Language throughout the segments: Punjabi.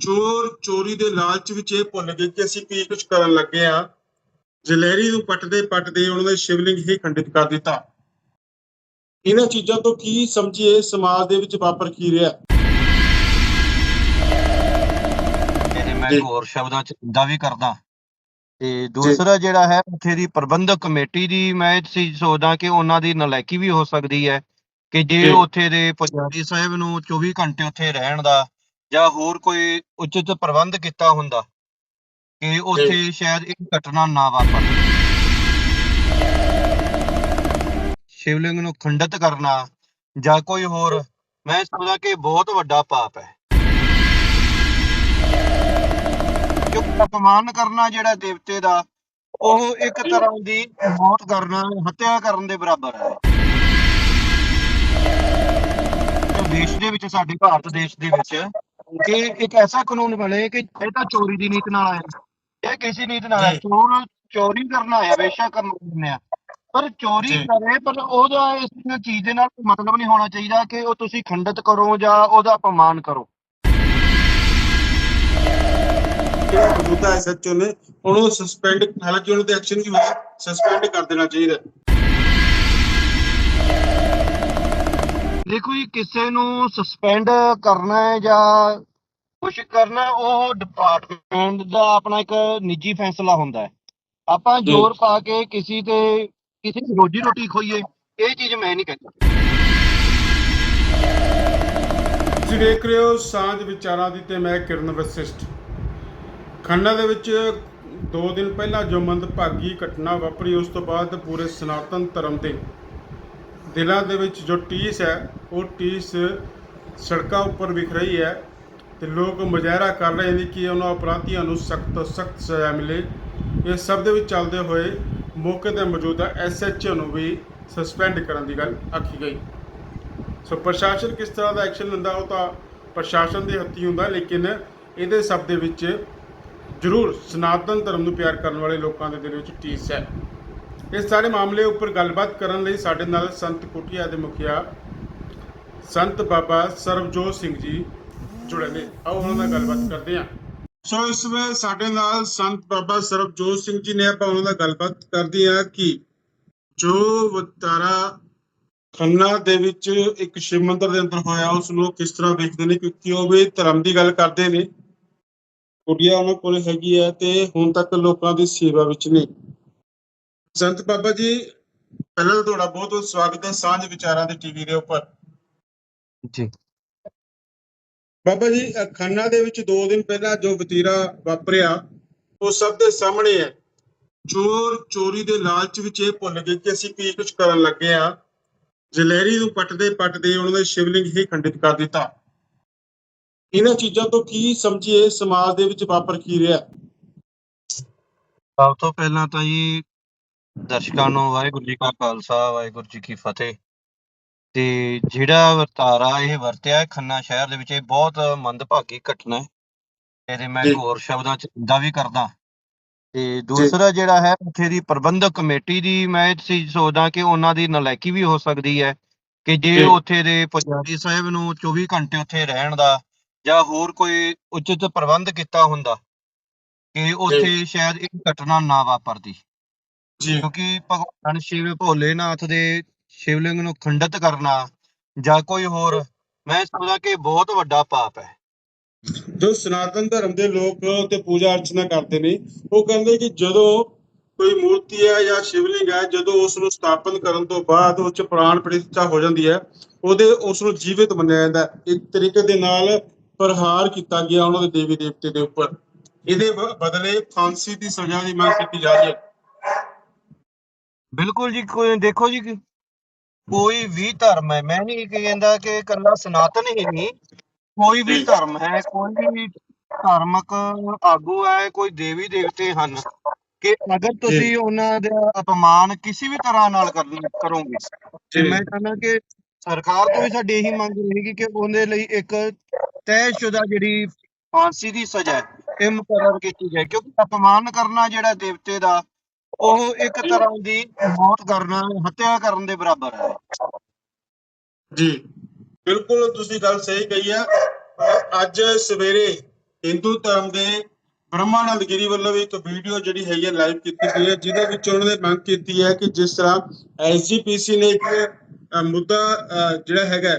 ਚੋਰ ਚੋਰੀ ਦੇ ਲਾਲਚ ਵਿੱਚ ਇਹ ਭੁੱਲ ਗਏ ਕਿ ਅਸੀਂ ਕੀ ਕੁਝ ਕਰਨ ਲੱਗੇ ਆ ਜਲੈਰੀ ਨੂੰ ਪੱਟਦੇ ਪੱਟਦੇ ਉਹਨਾਂ ਦੇ ਸ਼ਿਵਲਿੰਗ ਹੀ ਖੰਡਿਤ ਕਰ ਦਿੱਤਾ। ਇਹਨਾਂ ਚੀਜ਼ਾਂ ਤੋਂ ਕੀ ਸਮਝੀਏ? ਸਮਾਜ ਦੇ ਵਿੱਚ ਵਾਪਰ ਕੀ ਰਿਹਾ? ਮੈਂ ਹੋਰ ਸ਼ਬਦਾਂ ਚ ਦਾ ਵੀ ਕਰਦਾ। ਤੇ ਦੂਸਰਾ ਜਿਹੜਾ ਹੈ ਉੱਥੇ ਦੀ ਪ੍ਰਬੰਧਕ ਕਮੇਟੀ ਦੀ ਮੈਂ ਇਹ ਚੀਜ਼ ਸੋਚਦਾ ਕਿ ਉਹਨਾਂ ਦੀ ਨਲਾਇਕੀ ਵੀ ਹੋ ਸਕਦੀ ਹੈ ਕਿ ਜੀ। ਉੱਥੇ ਦੇ ਪੁਜਾਰੀ ਸਾਹਿਬ ਨੂੰ 24 ਘੰਟੇ ਉੱਥੇ ਰਹਿਣ ਦਾ ਜਾਂ ਹੋਰ ਕੋਈ ਉਚਿਤ ਪ੍ਰਬੰਧ ਕੀਤਾ ਹੁੰਦਾ ਕਿ ਉੱਥੇ ਸ਼ਾਇਦ ਇਹ ਘਟਨਾ ਨਾ ਵਾਪਰ ਸ਼ਿਵਲਿੰਗ ਨੂੰ ਖੰਡਿਤ ਕਰਨਾ ਜਾਂ ਕੋਈ ਹੋਰ ਮੈਂ ਸਮਝਦਾ ਕਿ ਬਹੁਤ ਵੱਡਾ ਪਾਪ ਹੈ। ਕਿਉਂਕਿ ਅਪਮਾਨ ਕਰਨਾ ਜਿਹੜਾ ਦੇਵਤੇ ਦਾ ਉਹ ਇੱਕ ਤਰ੍ਹਾਂ ਦੀ ਮੌਤ ਕਰਨਾ ਹੱਤਿਆ ਕਰਨ ਦੇ ਬਰਾਬਰ ਹੈ। ਤੇ ਦੇਸ਼ ਦੇ ਵਿੱਚ ਸਾਡੇ ਭਾਰਤ ਦੇਸ਼ ਦੇ ਵਿੱਚ ਕਿ ਇੱਕ ਐਸਾ ਕਾਨੂੰਨ ਬਣੇ ਕਿ ਇਹ ਤਾਂ ਚੋਰੀ ਦੀ ਨੀਤ ਨਾਲ ਆਇਆ। ਇਹ ਕਿਸੇ ਨੀਤ ਨਾਲ ਆਇਆ। ਚੋਰ ਚੋਰੀ ਕਰਨਾ ਆਇਆ ਬੇਸ਼ੱਕ ਕਰਨਾ ਆ ਪਰ ਚੋਰੀ। ਕਰੇ ਪਰ ਉਹਦਾ ਇਸ ਚੀਜ਼ ਦੇ ਨਾਲ ਮਤਲਬ ਨਹੀਂ ਹੋਣਾ ਚਾਹੀਦਾ ਕਿ ਉਹ ਤੁਸੀਂ ਖੰਡਿਤ ਕਰੋ ਜਾਂ ਉਹਦਾ ਅਪਮਾਨ ਕਰੋ। ਮੌਜੂਦਾ ਐਸਐਚਓ ਨੇ ਉਹਨੂੰ ਸਸਪੈਂਡ ਹਾਲਾਂਕਿ ਉਹਨਾਂ ਤੇ ਐਕਸ਼ਨ ਵੀ ਹੋਇਆ ਸਸਪੈਂਡ ਕਰ ਦੇਣਾ ਚਾਹੀਦਾ। ਦੇਖੋ ਜੀ ਕਿਸੇ ਨੂੰ ਸਸਪੈਂਡ ਕਰਨਾ ਹੈ ਜਾਂ ਕੁਝ ਕਰਨਾ ਉਹ ਡਿਪਾਰਟਮੈਂਟ ਦਾ ਆਪਣਾ ਇੱਕ ਨਿੱਜੀ ਫੈਸਲਾ ਹੁੰਦਾ ਹੈ। ਆਪਾਂ ਜੀ। ਜ਼ੋਰ ਪਾ ਕੇ ਕਿਸੇ ਤੇ ਕਿਸੇ ਦੀ ਰੋਜੀ ਰੋਟੀ ਖੋਈਏ ਇਹ ਚੀਜ਼ ਮੈਂ ਨਹੀਂ ਕਹਿੰਦਾ। ਤੁਸੀਂ ਦੇਖ ਰਹੇ ਹੋ ਸਾਂਝ ਵਿਚਾਰਾਂ ਦੀ ਤੇ ਮੈਂ ਕਿਰਨ ਵਸਿਸ਼ਟ। ਖੰਨਾ ਦੇ ਵਿੱਚ 2 ਦਿਨ ਪਹਿਲਾਂ ਜੋ ਮੰਦਭਾਗੀ ਘਟਨਾ ਵਾਪਰੀ ਉਸ ਤੋਂ ਬਾਅਦ ਪੂਰੇ ਸਨਾਤਨ ਧਰਮ ਦੇ ਦਿਲਾਂ ਦੇ ਵਿੱਚ ਜੋ ਟੀਸ ਹੈ, ਉਹ ਟੀਸ ਸੜਕਾਂ ਉੱਪਰ ਵਿਖ ਰਹੀ ਹੈ ਤੇ ਲੋਕ ਮੁਜ਼ਾਹਰਾ ਕਰ ਰਹੇ ਨੇ ਕਿ ਉਹਨਾਂ ਅਪਰਾਧੀਆਂ ਨੂੰ ਸਖਤ ਤੋਂ ਸਖਤ ਸਜ਼ਾ ਮਿਲੇ। ਇਹ ਸਭ ਦੇ ਵਿੱਚ ਚੱਲਦੇ ਹੋਏ ਮੌਕੇ ਤੇ ਮੌਜੂਦਾ ਐਸਐਚਓ ਨੂੰ ਵੀ ਸਸਪੈਂਡ ਕਰਨ ਦੀ ਗੱਲ ਆਖੀ ਗਈ। ਸੋ ਪ੍ਰਸ਼ਾਸਨ ਕਿਸ ਤਰ੍ਹਾਂ ਦਾ ਐਕਸ਼ਨ ਲੈਂਦਾ, ਉਹ ਤਾਂ ਪ੍ਰਸ਼ਾਸਨ ਦੇ ਹੱਥੀ ਹੁੰਦਾ, ਲੇਕਿਨ ਇਹਦੇ ਸਭ ਦੇ ਵਿੱਚ ਜ਼ਰੂਰ ਸਨਾਤਨ ਧਰਮ ਨੂੰ ਪਿਆਰ ਕਰਨ ਵਾਲੇ ਲੋਕਾਂ ਦੇ ਦਿਲ ਵਿੱਚ ਟੀਸ ਹੈ। ਇਸ ਸਾਰੇ ਮਾਮਲੇ ਉੱਪਰ ਗੱਲਬਾਤ ਕਰਨ ਲਈ ਸਾਡੇ ਨਾਲ ਸੰਤ ਕੁਟਿਆ ਦੇ ਮੁਖੀਆ ਸੰਤ ਬਾਬਾ ਸਰਬਜੋਤ ਸਿੰਘ ਜੀ ਜੁੜੇ ਨੇ। ਆਓ ਉਹਨਾਂ ਨਾਲ ਗੱਲਬਾਤ ਕਰਦੇ ਹਾਂ। ਸੋ ਇਸ ਵੇਲੇ ਸਾਡੇ ਨਾਲ ਸੰਤ ਬਾਬਾ ਸਰਬਜੋਤ ਸਿੰਘ ਜੀ ਨੇ ਆਪਾਂ ਉਹਨਾਂ ਨਾਲ ਗੱਲਬਾਤ ਕਰਦੇ ਹਾਂ ਕਿ ਜੋ ਵਤਾਰਾ ਖੰਨਾ ਦੇ ਵਿੱਚ ਇੱਕ ਸ਼ਿਵ ਮੰਦਰ ਦੇ ਅੰਦਰ ਹੋਇਆ, ਉਸ ਨੂੰ ਕਿਸ ਤਰ੍ਹਾਂ ਵੇਖਦੇ ਨੇ? ਕਿਉਂਕਿ ਉਹ ਵੀ ਧਰਮ ਦੀ ਗੱਲ ਕਰਦੇ ਨੇ। ਕੁੜੀਆਂ ਉਹਨਾਂ ਕੋਲ ਹੈਗੀ ਹੈ ਤੇ ਹੁਣ ਤੱਕ ਲੋਕਾਂ ਦੀ ਸੇਵਾ ਵਿੱਚ ਨੇ। ਸੰਤ ਬਾਬਾ ਜੀ ਪਹਿਲਾਂ ਤਾਂ ਤੁਹਾਡਾ ਬਹੁਤ ਬਹੁਤ ਸਵਾਗਤ ਹੈ ਸਾਂਝ ਵਿਚਾਰਾਂ ਦੇ ਟੀਵੀ ਦੇ ਉੱਪਰ। ਜੀ। ਬਾਬਾ ਜੀ ਅ, ਖੰਨਾ ਦੇ ਵਿੱਚ 2 ਦਿਨ ਪਹਿਲਾਂ ਜੋ ਵਤੀਰਾ ਵਾਪਰਿਆ ਉਹ ਸਭ ਦੇ ਸਾਹਮਣੇ ਹੈ। ਚੋਰ ਚੋਰੀ ਦੇ ਲਾਲਚ ਵਿੱਚ ਇਹ ਭੁੱਲ ਗਏ ਕਿ ਅਸੀਂ ਕੀ ਕੁਝ ਕਰਨ ਲੱਗੇ ਆ ਜਲੈਰੀ ਨੂੰ ਪੱਟਦੇ ਪੱਟਦੇ ਉਹਨਾਂ ਦੇ ਸ਼ਿਵਲਿੰਗ ਹੀ ਖੰਡਿਤ ਕਰ ਦਿੱਤਾ। ਇਹਨਾਂ ਚੀਜ਼ਾਂ ਤੋਂ ਕੀ ਸਮਝੀਏ ਸਮਾਜ ਦੇ ਵਿੱਚ ਵਾਪਰ ਕੀ ਰਿਹਾ? ਸਭ ਤੋਂ ਪਹਿਲਾਂ ਤਾਂ ਜੀ ਦਰਸ਼ਕਾਂ ਨੂੰ ਵਾਹਿਗੁਰੂ ਜੀ ਕਾ ਖਾਲਸਾ ਵਾਹਿਗੁਰੂ ਜੀ ਕੀ ਫਤਿਹ। ਤੇ ਜਿਹੜਾ ਵਰਤਾਰਾ ਇਹ ਵਰਤਿਆ ਖੰਨਾ ਸ਼ਹਿਰ ਦੇ ਵਿੱਚ ਇਹ ਬਹੁਤ ਮੰਦਭਾਗੀ ਘਟਨਾ ਹੈ। ਇਹਦੇ ਮੈਂ ਹੋਰ ਸ਼ਬਦਾਂ ਚ ਦਾ ਵੀ ਕਰਦਾ। ਤੇ ਦੂਸਰਾ ਜਿਹੜਾ ਹੈ ਉੱਥੇ ਦੀ ਪ੍ਰਬੰਧਕ ਕਮੇਟੀ ਦੀ ਮੈਂ ਇਹ ਚੀਜ਼ ਸੋਚਦਾ ਕਿ ਉਹਨਾਂ ਦੀ ਨਲਾਇਕੀ ਵੀ ਹੋ ਸਕਦੀ ਹੈ ਕਿ ਜੇ ਜੀ। ਉੱਥੇ ਦੇ ਪੁਜਾਰੀ ਸਾਹਿਬ ਨੂੰ 24 ਘੰਟੇ ਉੱਥੇ ਰਹਿਣ ਦਾ ਜਾਂ ਹੋਰ ਕੋਈ ਉਚਿਤ ਪ੍ਰਬੰਧ ਕੀਤਾ ਹੁੰਦਾ ਕਿ ਉੱਥੇ ਸ਼ਾਇਦ ਇਹ ਘਟਨਾ ਨਾ ਵਾਪਰਦੀ। ਜੀ। ਕਿਉਂਕਿ ਭਗਵਾਨ ਸ਼ਿਵ ਭੋਲੇਨਾਥ ਦੇ ਸ਼ਿਵਲਿੰਗ ਨੂੰ ਖੰਡਿਤ ਕਰਨਾ ਜਾਂ ਕੋਈ ਹੋਰ, ਮੈਂ ਸਮਝਦਾ ਕਿ ਬਹੁਤ ਵੱਡਾ ਪਾਪ ਹੈ। ਜੋ ਸਨਾਤਨ ਧਰਮ ਦੇ ਲੋਕ ਤੇ ਪੂਜਾ ਅਰਚਨਾ ਕਰਦੇ ਨੇ, ਉਹ ਕਹਿੰਦੇ ਕਿ ਜਦੋਂ ਕੋਈ ਮੂਰਤੀ ਹੈ ਜਾਂ ਸ਼ਿਵਲਿੰਗ ਹੈ, ਜਦੋਂ ਉਸ ਨੂੰ ਸਥਾਪਨ ਕਰਨ ਤੋਂ ਬਾਅਦ ਉਸ ਚ ਪ੍ਰਾਣ ਪ੍ਰਤਿਸ਼ਠਾ ਹੋ ਜਾਂਦੀ ਹੈ, ਉਹਦੇ ਉਸ ਨੂੰ ਜੀਵਿਤ ਮੰਨਿਆ ਜਾਂਦਾ ਹੈ। ਇੱਕ ਤਰੀਕੇ ਦੇ ਨਾਲ ਪ੍ਰਹਾਰ ਕੀਤਾ ਗਿਆ ਉਹਨਾਂ ਦੇ ਦੇਵੀ ਦੇਵਤੇ ਦੇ ਉੱਪਰ। ਇਹਦੇ ਬ- ਬਦਲੇ ਫਾਂਸੀ ਦੀ ਸਜ਼ਾ ਦੀ ਮੰਗ ਕੀਤੀ ਜਾ ਰਹੀ ਹੈ। ਬਿਲਕੁਲ ਜੀ ਕੋਈ ਦੇਖੋ ਜੀ ਕੋਈ ਵੀ ਧਰਮ ਹੈ ਮੈਂ ਨਹੀਂ ਕਹਿੰਦਾ ਕਿ ਇਕੱਲਾ ਸਨਾਤਨ ਹੀ ਨਹੀਂ ਕੋਈ ਵੀ। ਧਰਮ ਹੈ ਕੋਈ ਵੀ ਧਾਰਮਿਕ ਆਗੂ ਹੈ ਕੋਈ ਦੇਵੀ ਦੇਵਤੇ ਹਨ ਕਿ ਅਗਰ ਤੁਸੀਂ ਉਹਨਾਂ ਦਾ ਅਪਮਾਨ ਕਿਸੇ ਵੀ ਤਰ੍ਹਾਂ ਨਾਲ ਕਰੋਗੇ ਤੇ। ਮੈਂ ਕਹਿੰਦਾ ਕਿ ਸਰਕਾਰ ਤੋਂ ਵੀ ਸਾਡੀ ਇਹੀ ਮੰਗ ਰਹੇਗੀ ਕਿ ਉਹਦੇ ਲਈ ਇੱਕ ਤੈਅਸ਼ੁਦਾ ਜਿਹੜੀ ਫਾਂਸੀ ਦੀ ਸਜ਼ਾ ਹੈ, ਇਹ ਮੁਕਰਰ ਕੀਤੀ ਜਾਏ ਕਿਉਂਕਿ ਅਪਮਾਨ ਕਰਨਾ ਜਿਹੜਾ ਦੇਵਤੇ ਦਾ ਉਹ ਇੱਕ ਤਰ੍ਹਾਂ ਦੀ ਮੌਤ ਕਰਨਾ, ਹੱਤਿਆ ਕਰਨ ਦੇ ਬਰਾਬਰ ਹੈ। ਜੀ, ਬਿਲਕੁਲ ਤੁਸੀਂ ਗੱਲ ਸਹੀ ਕਹੀ ਹੈ ਅੱਜ ਸਵੇਰੇ ਹਿੰਦੂ ਧਰਮ ਦੇ ਬ੍ਰਹਮਾਨੰਦ ਗਿਰੀ ਵੱਲੋਂ ਵੀ ਇੱਕ ਵੀਡੀਓ ਜਿਹੜੀ ਹੈਗੀ ਹੈ ਲਾਈਵ ਕੀਤੀ ਗਈ ਹੈ ਜਿਹਦੇ ਵਿੱਚ ਉਹਨਾਂ ਨੇ ਮੰਗ ਕੀਤੀ ਹੈ ਕਿ ਜਿਸ ਤਰ੍ਹਾਂ ਐਸਜੀਪੀਸੀ ਨੇ ਇੱਕ ਮੁੱਦਾ ਜਿਹੜਾ ਹੈਗਾ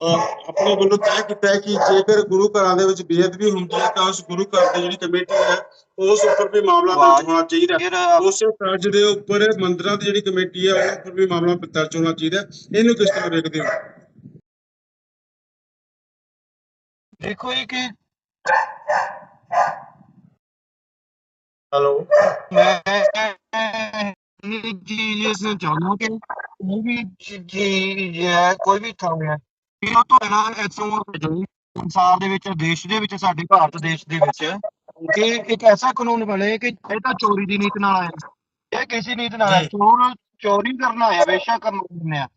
ਆਪਣੇ ਵੱਲੋਂ ਤੈਅ ਕੀਤਾ ਹੈ ਕਿ ਜੇਕਰ ਗੁਰੂ ਘਰਾਂ ਦੇ ਵਿੱਚ ਬੇਅਦਬੀ ਹੁੰਦੀ ਹੈ ਤਾਂ ਉਸ ਗੁਰੂ ਘਰ ਦੀ ਜਿਹੜੀ ਕਮੇਟੀ ਹੈ ਉਸ ਉੱਪਰ ਵੀ ਮਾਮਲਾ ਦਰਜ ਹੋਣਾ ਚਾਹੀਦਾ ਉਸੇ ਤਰਜ ਦੇ ਉੱਪਰ ਮੰਦਰਾਂ ਦੀ ਜਿਹੜੀ ਕਮੇਟੀ ਹੈ ਉਹਦੇ ਉੱਪਰ ਵੀ ਮਾਮਲਾ ਦਰਜ ਹੋਣਾ ਚਾਹੀਦਾ ਹੈ। ਇਹਨੂੰ ਕਿਸ ਤਰ੍ਹਾਂ ਵੇਖਦੇ ਹੋ? ਦੇਖੋ ਇਹ ਕਿ ਹੈਲੋ। ਮੈਂ ਚੀਜ਼ ਇਸ ਨੂੰ ਚਾਹੁੰਦਾ ਕਿ ਕੋਈ ਵੀ ਹੈ ਕੋਈ ਵੀ ਥਾਂ ਹੈ ਇਹ ਉਹ ਤੋਂ ਨਾ ਇਥੋਂ ਸੰਸਾਰ ਦੇ ਵਿੱਚ ਦੇਸ਼ ਦੇ ਵਿੱਚ ਸਾਡੇ ਭਾਰਤ ਦੇਸ਼ ਦੇ ਵਿੱਚ ਕਿ ਇੱਕ ਐਸਾ ਕਾਨੂੰਨ ਬਣੇ ਕਿ ਇਹ ਤਾਂ ਚੋਰੀ ਦੀ ਨੀਤ ਨਾਲ ਆਇਆ। ਇਹ ਕਿਸੇ ਨੀਤ ਨਾਲ ਆਇਆ। ਚੋਰ ਚੋਰੀ ਕਰਨਾ ਆਇਆ ਬੇਸ਼ੱਕ ਕਰਨਾ ਆ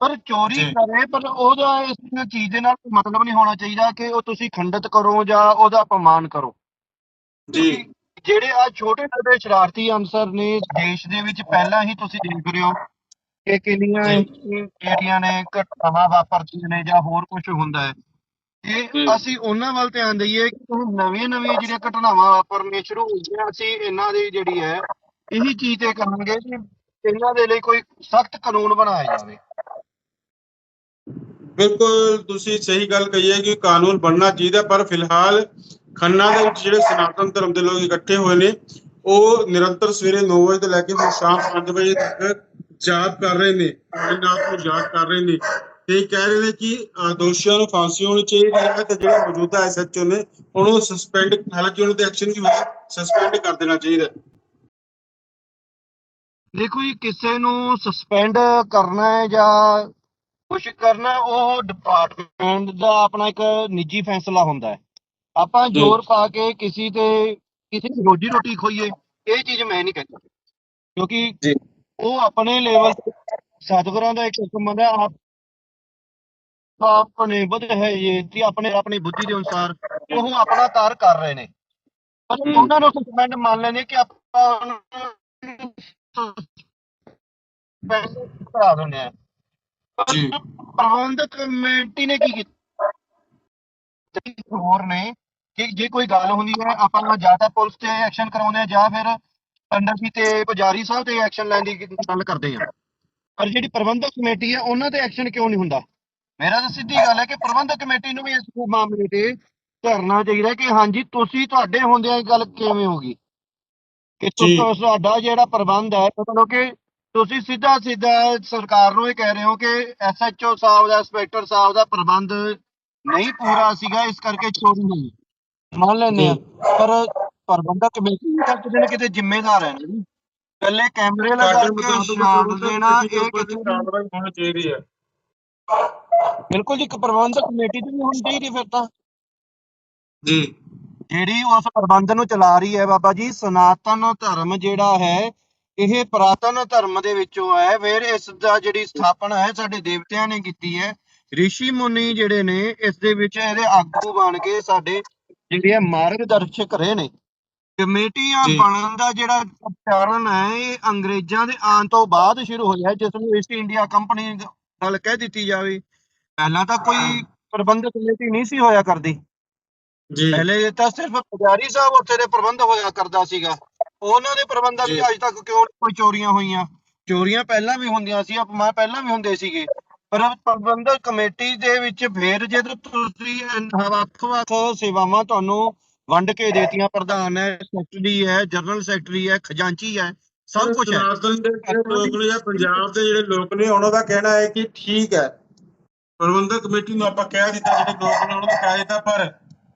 ਪਰ ਚੋਰੀ। ਕਰੇ ਪਰ ਉਹਦਾ ਇਸ ਚੀਜ਼ ਦੇ ਨਾਲ ਮਤਲਬ ਨਹੀਂ ਹੋਣਾ ਚਾਹੀਦਾ ਕਿ ਉਹ ਤੁਸੀਂ ਖੰਡਿਤ ਕਰੋ ਜਾਂ ਉਹਦਾ ਅਪਮਾਨ ਕਰੋ। ਜੀ। ਜਿਹੜੇ ਆ ਛੋਟੇ ਛੋਟੇ ਸ਼ਰਾਰਤੀ ਅਨਸਰ ਨੇ ਦੇਸ਼ ਦੇ ਵਿੱਚ ਪਹਿਲਾਂ ਹੀ ਤੁਸੀਂ ਦੇਖ ਰਹੇ ਹੋ ਕਿ ਕਿੰਨੀਆਂ। ਜਿਹੜੀਆਂ ਨੇ ਘਟਨਾਵਾਂ ਵਾਪਰਦੀਆਂ ਨੇ ਜਾਂ ਹੋਰ ਕੁਝ ਹੁੰਦਾ ਹੈ ਇਹ। ਅਸੀਂ ਉਹਨਾਂ ਵੱਲ ਧਿਆਨ ਦਈਏ ਕਿ ਹੁਣ ਨਵੀਆਂ ਨਵੀਆਂ ਜਿਹੜੀਆਂ ਘਟਨਾਵਾਂ ਵਾਪਰਨੀਆਂ ਸ਼ੁਰੂ ਹੋ ਗਈਆਂ ਅਸੀਂ ਇਹਨਾਂ ਦੀ ਜਿਹੜੀ ਹੈ ਇਹੀ ਚੀਜ਼ ਤੇ ਕਰਾਂਗੇ ਕਿ ਇਹਨਾਂ ਦੇ ਲਈ ਕੋਈ ਸਖਤ ਕਾਨੂੰਨ ਬਣਾਇਆ ਜਾਵੇ ਬਿਲਕੁਲ ਤੁਸੀਂ ਸਹੀ ਗੱਲ ਕਹੀ ਹੈ ਕਿ ਕਾਨੂੰਨ ਬਣਨਾ ਚਾਹੀਦਾ ਪਰ ਫਿਲਹਾਲ ਖੰਨਾ ਦੇ ਵਿੱਚ ਜਿਹੜੇ ਸਨਾਤਨ ਧਰਮ ਦੇ ਲੋਕ ਇਕੱਠੇ ਹੋਏ ਨੇ ਉਹ ਨਿਰੰਤਰ ਸਵੇਰੇ 9 ਵਜੇ ਤੋਂ ਲੈ ਕੇ ਫਿਰ ਸ਼ਾਮ 5 ਵਜੇ ਤੱਕ ਜਾਪ ਕਰ ਰਹੇ ਨੇ ਨਾਥ ਨੂੰ ਯਾਦ ਕਰ ਰਹੇ ਨੇ ਤੇ ਕਹਿ ਰਹੇ ਨੇ ਕਿ ਦੋਸ਼ੀਆਂ ਨੂੰ ਫਾਂਸੀ ਹੋਣੀ ਚਾਹੀਦੀ ਹੈ ਤੇ ਜਿਹੜਾ ਮੌਜੂਦਾ ਐਸਐਚਓ ਨੇ ਉਹਨੂੰ ਸਸਪੈਂਡ ਹਾਲਾਂਕਿ ਉਹਨਾਂ ਤੇ ਐਕਸ਼ਨ ਵੀ ਹੋਇਆ ਸਸਪੈਂਡ ਕਰ ਦੇਣਾ ਚਾਹੀਦਾ। ਦੇਖੋ ਜੀ ਕਿਸੇ ਨੂੰ ਸਸਪੈਂਡ ਕਰਨਾ ਹੈ ਜਾਂ ਕੁਝ ਕਰਨਾ ਉਹ ਡਿਪਾਰਟਮੈਂਟ ਦਾ ਆਪਣਾ ਇੱਕ ਨਿੱਜੀ ਫੈਸਲਾ ਹੁੰਦਾ ਹੈ ਆਪਾਂ। ਜ਼ੋਰ ਪਾ ਕੇ ਕਿਸੇ ਤੇ ਕਿਸੇ ਦੀ ਰੋਜੀ ਰੋਟੀ ਖੋਈਏ ਇਹ ਚੀਜ਼ ਮੈਂ ਨਹੀਂ ਕਹਿੰਦਾ ਕਿਉਂਕਿ ਜੀ। ਉਹ ਆਪਣੇ ਲੈਵਲ ਸਤਿਗੁਰਾਂ ਦਾ ਇੱਕ ਹੁਕਮ ਹੁੰਦਾ ਆਪ ਆਪਣੇ ਬੁੱਧ ਹੈ ਇਹ ਤੇ ਆਪਣੇ ਆਪਣੀ ਬੁੱਧੀ ਦੇ ਅਨੁਸਾਰ ਉਹ ਆਪਣਾ ਕਾਰ ਕਰ ਰਹੇ ਨੇ ਪਰ ਹੂੰ। ਉਹਨਾਂ ਨੂੰ ਸਸਪੈਂਡ ਮੰਨ ਲੈਂਦੇ ਕਿ ਆਪਾਂ ਪੈਸੇ ਕਰਾ ਦਿੰਦੇ ਆ ਜੀ। ਪ੍ਰਬੰਧਕ ਕਮੇਟੀ ਨੇ ਕੀ ਕੀਤਾ ਹੋਰ ਨੇ ਕਿ ਜੇ ਕੋਈ ਗੱਲ ਹੁੰਦੀ ਹੈ ਆਪਾਂ ਜਾਂ ਤਾਂ ਪੁਲਿਸ ਤੇ ਐਕਸ਼ਨ ਕਰਾਉਂਦੇ ਆ ਜਾਂ ਫਿਰ ਅੰਡਰ ਸੀ ਤੇ ਪੁਜਾਰੀ ਸਾਹਿਬ ਤੇ ਐਕਸ਼ਨ ਲੈਣ ਦੀ ਗੱਲ ਕਰਦੇ ਆ। ਪਰ ਜਿਹੜੀ ਪ੍ਰਬੰਧਕ ਕਮੇਟੀ ਹੈ ਉਹਨਾਂ ਤੇ ਐਕਸ਼ਨ ਕਿਉਂ ਨਹੀਂ ਹੁੰਦਾ? ਮੇਰਾ ਤਾਂ ਸਿੱਧੀ ਗੱਲ ਹੈ ਕਿ ਪ੍ਰਬੰਧਕ ਕਮੇਟੀ ਨੂੰ ਵੀ ਇਸ ਮਾਮਲੇ ਤੇ ਧਰਨਾ ਚਾਹੀਦਾ ਕਿ ਹਾਂਜੀ ਤੁਸੀਂ ਤੁਹਾਡੇ ਹੁੰਦਿਆਂ ਇਹ ਗੱਲ ਕਿਵੇਂ ਹੋਗੀ ਕਿ ਜੀ। ਤੁ- ਤੁਹਾਡਾ ਜਿਹੜਾ ਪ੍ਰਬੰਧ ਹੈ ਮਤਲਬ ਕਿ ਤੁਸੀਂ ਸਿੱਧਾ ਸਿੱਧਾ ਸਰਕਾਰ ਨੂੰ ਇਹ ਕਹਿ ਰਹੇ ਹੋ ਕਿ ਐਸਐਚਓ ਸਾਹਿਬ ਦਾ ਇੰਸਪੈਕਟਰ ਸਾਹਿਬ ਦਾ ਪ੍ਰਬੰਧ ਨਹੀਂ ਪੂਰਾ ਸੀਗਾ ਇਸ ਕਰਕੇ ਚੋਰੀ ਹੋਈ। ਮੰਨ ਲੈਂਦੇ ਆ। ਪਰ ਪ੍ਰਬੰਧਕ ਕਮੇਟੀ ਤਾਂ ਕਿਤੇ ਨਾ ਕਿਤੇ ਜ਼ਿੰਮੇਦਾਰ ਹੈ ਜੀ ਪਹਿਲੇ ਕੈਮਰੇ ਲਗਾ ਕੇ ਪ੍ਰਬੰਧਕ ਦੇਣਾ ਦੇ ਇਹ ਕਿਤੇ ਕਾਰਵਾਈ ਹੋਣੀ ਚਾਹੀਦੀ ਹੈ ਬਿਲਕੁਲ ਜੀ ਇੱਕ ਪ੍ਰਬੰਧਕ ਕਮੇਟੀ ਤੇ ਵੀ ਹੋਣੀ ਚਾਹੀਦੀ ਫਿਰ ਤਾਂ। ਜੀ। ਜਿਹੜੀ ਉਸ ਪ੍ਰਬੰਧ ਨੂੰ ਚਲਾ ਰਹੀ ਹੈ ਬਾਬਾ ਜੀ ਸਨਾਤਨ ਧਰਮ ਜਿਹੜਾ ਹੈ ਇਹ ਪ੍ਰਾਤਨ ਧਰਮ ਦੇ ਵਿੱਚੋਂ ਹੈ। ਫਿਰ ਇਸ ਦਾ ਜਿਹੜੀ ਸਥਾਪਨਾ ਹੈ ਸਾਡੇ ਦੇਵਤਿਆਂ ਨੇ ਕੀਤੀ ਹੈ। ਰਿਸ਼ੀ ਮੁਨੀ ਜਿਹੜੇ ਨੇ ਇਸ ਦੇ ਵਿੱਚ ਇਹਦੇ ਆਗੂ ਬਣ ਕੇ ਸਾਡੇ ਜਿਹੜੇ ਆ ਮਾਰਗਦਰਸ਼ਕ ਰਹੇ ਨੇ। ਕਮੇਟੀਆਂ। ਬਣਨ ਦਾ ਜਿਹੜਾ ਕਾਰਨ ਹੈ ਇਹ ਅੰਗਰੇਜ਼ਾਂ ਦੇ ਆਉਣ ਤੋਂ ਬਾਅਦ ਸ਼ੁਰੂ ਹੋਇਆ ਜਿਸ ਨੂੰ ਈਸਟ ਇੰਡੀਆ ਕੰਪਨੀ ਗੱਲ ਕਹਿ ਦਿੱਤੀ ਜਾਵੇ। ਪਹਿਲਾਂ ਤਾਂ ਕੋਈ ਪ੍ਰਬੰਧਕ ਕਮੇਟੀ ਨਹੀਂ ਸੀ ਹੋਇਆ ਕਰਦੀ। ਜੀ। ਪਹਿਲੇ ਤਾਂ ਸਿਰਫ ਪੁਜਾਰੀ ਸਾਹਿਬ ਉੱਥੇ ਦੇ ਪ੍ਰਬੰਧ ਹੋਇਆ ਕਰਦਾ ਸੀਗਾ। ਉਹਨਾਂ ਦੇ ਪ੍ਰਬੰਧਾਂ ਵਿੱਚ ਜੀ। ਅੱਜ ਤੱਕ ਕਿਉਂ ਕੋਈ ਚੋਰੀਆਂ ਹੋਈਆਂ? ਚੋਰੀਆਂ ਪਹਿਲਾਂ ਵੀ ਹੁੰਦੀਆਂ ਸੀ ਅਪਮਾਨ ਪਹਿਲਾਂ ਵੀ ਹੁੰਦੇ ਸੀਗੇ। ਪਰ ਪ੍ਰਬੰਧਕ ਕਮੇਟੀ ਦੇ ਵਿੱਚ ਫੇਰ ਜਦੋਂ ਤੁਸੀਂ ਵੱਖ-ਵੱਖ ਸੇਵਾਵਾਂ ਤੁਹਾਨੂੰ ਵੰਡ ਕੇ ਦੇਤੀਆਂ ਪ੍ਰਧਾਨ ਹੈ ਸੈਕਟਰੀ ਹੈ ਜਨਰਲ ਸੈਕਟਰੀ ਹੈ ਖਜ਼ਾਨਚੀ ਹੈ ਸਭ ਕੁਝ ਹੈ। ਲੋਕ ਨੇ ਜਾਂ ਪੰਜਾਬ ਦੇ ਜਿਹੜੇ ਲੋਕ ਨੇ ਉਹਨਾਂ ਦਾ ਕਹਿਣਾ ਹੈ ਕਿ ਠੀਕ ਹੈ। ਪ੍ਰਬੰਧਕ ਕਮੇਟੀ ਨੂੰ ਆਪਾਂ ਕਹਿ ਦਿੱਤਾ ਜਿਹੜੇ ਲੋਕ ਨੇ ਉਹਨਾਂ ਨੂੰ ਕਹਿ ਦਿੱਤਾ ਪਰ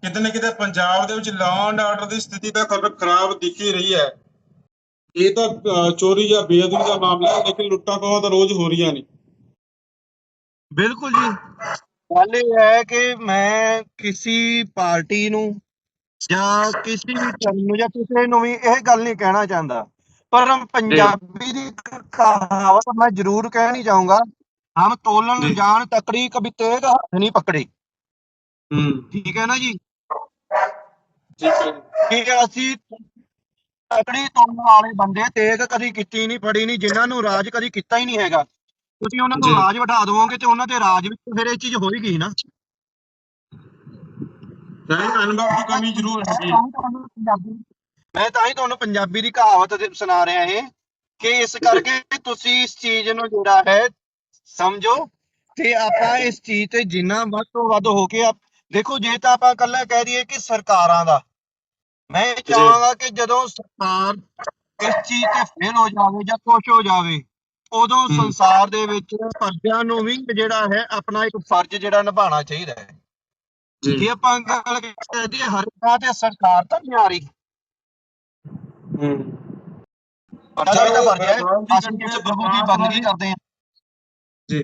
ਕਿਤੇ ਨਾ ਕਿਤੇ ਪੰਜਾਬ ਦੇ ਵਿੱਚ ਲਾਅ ਐਂਡ ਆਰਡਰ ਦੀ ਸਥਿਤੀ ਤਾਂ ਖਰ- ਖਰਾਬ ਦਿਖ ਰਹੀ ਹੈ। ਇਹ ਤਾਂ ਚੋਰੀ ਜਾਂ ਬੇਅਦਬੀ ਦਾ ਮਾਮਲਾ ਹੈ ਲੇਕਿਨ ਲੁੱਟਾਂ ਖੋਹਾਂ ਤਾਂ ਰੋਜ਼ ਹੋ ਰਹੀਆਂ ਨੇ। ਬਿਲਕੁਲ ਜੀ। ਗੱਲ ਇਹ ਹੈ ਕਿ ਮੈਂ ਕਿਸੇ ਪਾਰਟੀ ਨੂੰ ਜਾਂ ਕਿਸੇ ਵੀ ਧਰਮ ਨੂੰ ਜਾਂ ਕਿਸੇ ਨੂੰ ਵੀ ਇਹ ਗੱਲ ਨਹੀਂ ਕਹਿਣਾ ਚਾਹੁੰਦਾ। ਪਰ ਪੰਜਾਬੀ ਦੀ ਇੱਕ ਕਹਾਵਤ ਮੈਂ ਜ਼ਰੂਰ ਕਹਿਣੀ ਚਾਹੂੰਗਾ ਹਮ ਤੋਲਨ ਜੀ। ਜਾਣ ਤਕੜੀ ਕਭੀ ਤੇਗ ਹੱਥ ਨਹੀਂ ਪਕੜੇ। ਹੂੰ ਠੀਕ ਹੈ ਨਾ ਜੀ? ਠੀਕ ਹੈ ਕਿ ਅਸੀਂ ਤਕੜੀ ਤੋਲਣ ਵਾਲੇ ਬੰਦੇ ਤੇਗ ਕਦੀ ਕੀਤੀ ਨਹੀਂ ਫੜੀ ਨਹੀਂ ਜਿਨ੍ਹਾਂ ਨੂੰ ਰਾਜ ਕਦੀ ਕੀਤਾ ਹੀ ਨਹੀਂ ਹੈਗਾ। ਤੁਸੀਂ ਉਹਨਾਂ ਨੂੰ। ਰਾਜ ਬਿਠਾ ਦਵੋਗੇ ਤੇ ਉਹਨਾਂ ਦੇ ਰਾਜ ਵਿੱਚ ਫਿਰ ਇਹ ਚੀਜ਼ ਹੋਏਗੀ ਨਾ। ਨਹੀਂ ਅਨੁਭਵ ਦੀ ਕਮੀ ਜ਼ਰੂਰ ਹੈਗੀ। ਹੈ ਮੈਂ ਤਾਂ ਹੀ ਤੁਹਾਨੂੰ ਪੰਜਾਬੀ ਦੀ ਕਹਾਵਤ ਸੁਣਾ ਰਿਹਾ ਇਹ ਕਿ ਇਸ ਕਰਕੇ ਤੁਸੀਂ ਇਸ ਚੀਜ਼ ਨੂੰ ਜਿਹੜਾ ਹੈ ਸਮਝੋ ਤੇ ਆਪਾਂ ਇਸ ਚੀਜ਼ ਤੇ ਜਿੰਨਾ ਵੱਧ ਤੋਂ ਵੱਧ ਹੋ ਕੇ ਆਪ- ਦੇਖੋ ਜੇ ਤਾਂ ਆਪਾਂ ਇਕੱਲਾ ਕਹਿ ਦਈਏ ਕਿ ਸਰਕਾਰਾਂ ਦਾ ਮੈਂ ਇਹ ਚਾਹਾਂਗਾ ਕਿ ਜਦੋਂ ਸਰਕਾਰ ਇਸ ਚੀਜ਼ ਤੇ ਫੇਲ ਹੋ ਜਾਵੇ ਜਾਂ ਕੁਛ ਹੋ ਜਾਵੇ ਉਦੋਂ। ਸੰਸਾਰ ਦੇ ਵਿੱਚ ਪਰਦਿਆਂ ਨੂੰ ਵੀ ਜਿਹੜਾ ਹੈ ਆਪਣਾ ਇੱਕ ਫਰਜ਼ ਜਿਹੜਾ ਨਿਭਾਉਣਾ ਚਾਹੀਦਾ ਹੈ। ਜੇ ਆਪਾਂ ਗੱਲ ਕਰ ਦਈਏ ਹਰ ਥਾਂ ਤੇ ਸਰਕਾਰ ਤਾਂ ਨਹੀਂ ਆ ਰਹੀ। ਹੂੰ। ਸਾਡਾ ਵੀ ਤਾਂ ਫਰਜ਼ ਹੈ। ਚਲੋ, ਅਸੀਂ ਕੁਝ ਪ੍ਰਭੂ ਦੀ ਬੰਦਗੀ ਕਰਦੇ ਹਾਂ। ਜੀ।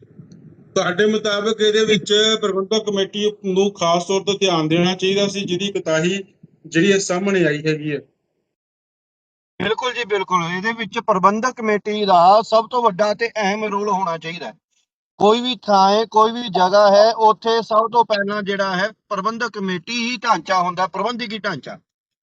ਤੁਹਾਡੇ ਮੁਤਾਬਕ ਇਹਦੇ ਵਿੱਚ ਪ੍ਰਬੰਧਕ ਕਮੇਟੀ ਨੂੰ ਖਾਸ ਤੌਰ ਤੇ ਧਿਆਨ ਦੇਣਾ ਚਾਹੀਦਾ ਸੀ ਜਿਹਦੀ ਕਤਾਹੀ ਜਿਹੜੀ ਸਾਹਮਣੇ ਆਈ ਹੈਗੀ ਹੈ? ਬਿਲਕੁਲ ਜੀ ਬਿਲਕੁਲ। ਇਹਦੇ ਵਿੱਚ ਪ੍ਰਬੰਧਕ ਕਮੇਟੀ ਦਾ ਸਭ ਤੋਂ ਵੱਡਾ ਤੇ ਅਹਿਮ ਰੋਲ ਹੋਣਾ ਚਾਹੀਦਾ ਹੈ। ਕੋਈ ਵੀ ਥਾਂ ਹੈ, ਕੋਈ ਵੀ ਜਗ੍ਹਾ ਹੈ, ਉੱਥੇ ਸਭ ਤੋਂ ਪਹਿਲਾਂ ਜਿਹੜਾ ਹੈ ਪ੍ਰਬੰਧਕ ਕਮੇਟੀ ਹੀ ਢਾਂਚਾ ਹੁੰਦਾ, ਪ੍ਰਬੰਧਕੀ ਢਾਂਚਾ।